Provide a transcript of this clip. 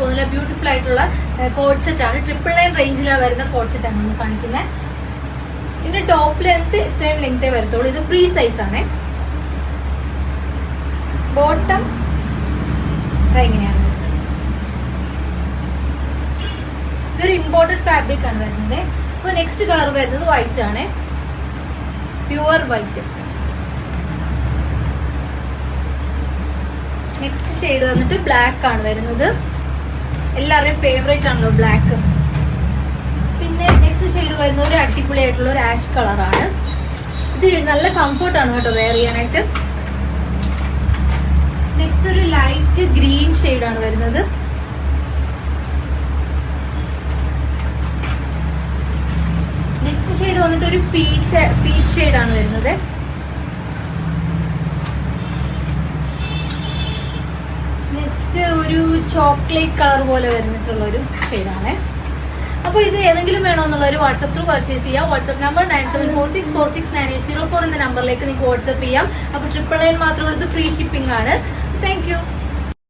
പോകുന്നില്ല ബ്യൂട്ടിഫുൾ ആയിട്ടുള്ള co-ord set ആണ്. ട്രിപ്പിൾ നയൻ റേഞ്ചിലാണ് വരുന്ന കോഡ് സെറ്റ് ആണ് നമ്മൾ കാണിക്കുന്നത് ഇതിന്റെ ടോപ്പ് ലെങ്ത് ഇത്രയും ലെങ്തേ വരത്തുള്ളൂ. ഇത് ഫ്രീ സൈസ് ആണ്. ബോട്ടം എങ്ങനെയാണ് ഇതൊരു ഇമ്പോർട്ടഡ് ഫാബ്രിക് ആണ് വരുന്നത്. ഇപ്പൊ നെക്സ്റ്റ് കളർ വരുന്നത് വൈറ്റ് ആണ്. പ്യുവർ വൈറ്റ് നെക്സ്റ്റ് ഷെയ്ഡ് വന്നിട്ട് ബ്ലാക്ക് ആണ് വരുന്നത്. എല്ലാവരുടെയും ഫേവറേറ്റ് ആണല്ലോ ബ്ലാക്ക് പിന്നെ നെക്സ്റ്റ് ഷെയ്ഡ് വരുന്ന ഒരു അടിപൊളി ആയിട്ടുള്ള ഒരു ആഷ് കളറാണ് ഇത് നല്ല കംഫർട്ടാണ് കേട്ടോ വെയർ ചെയ്യാനായിട്ട്. നെക്സ്റ്റ് ഒരു ലൈറ്റ് ഗ്രീൻ ആണ് വരുന്നത്. നെക്സ്റ്റ് ഷെയ്ഡ് വന്നിട്ട് ഒരു പീച്ച് പീച്ച് ആണ് വരുന്നത്. നെക്സ്റ്റ് ഒരു ചോക്ലേറ്റ് കളർ പോലെ വരുന്നിട്ടുള്ള ഒരു ഷെയ്ഡാണ്. അപ്പോൾ ഇത് ഏതെങ്കിലും ഒരു വാട്സപ്പ് ത്രൂ പർച്ചേസ് ചെയ്യാം. WhatsApp number nine seven four six four six nine eight zero four എന്ന നമ്പറിലേക്ക് നിങ്ങൾക്ക് വാട്സപ്പ് ചെയ്യാം. അപ്പോൾ ട്രിപ്പിൾ നയൻ മാത്രമുള്ളത് ഫ്രീ ഷിപ്പിംഗ് ആണ്. താങ്ക്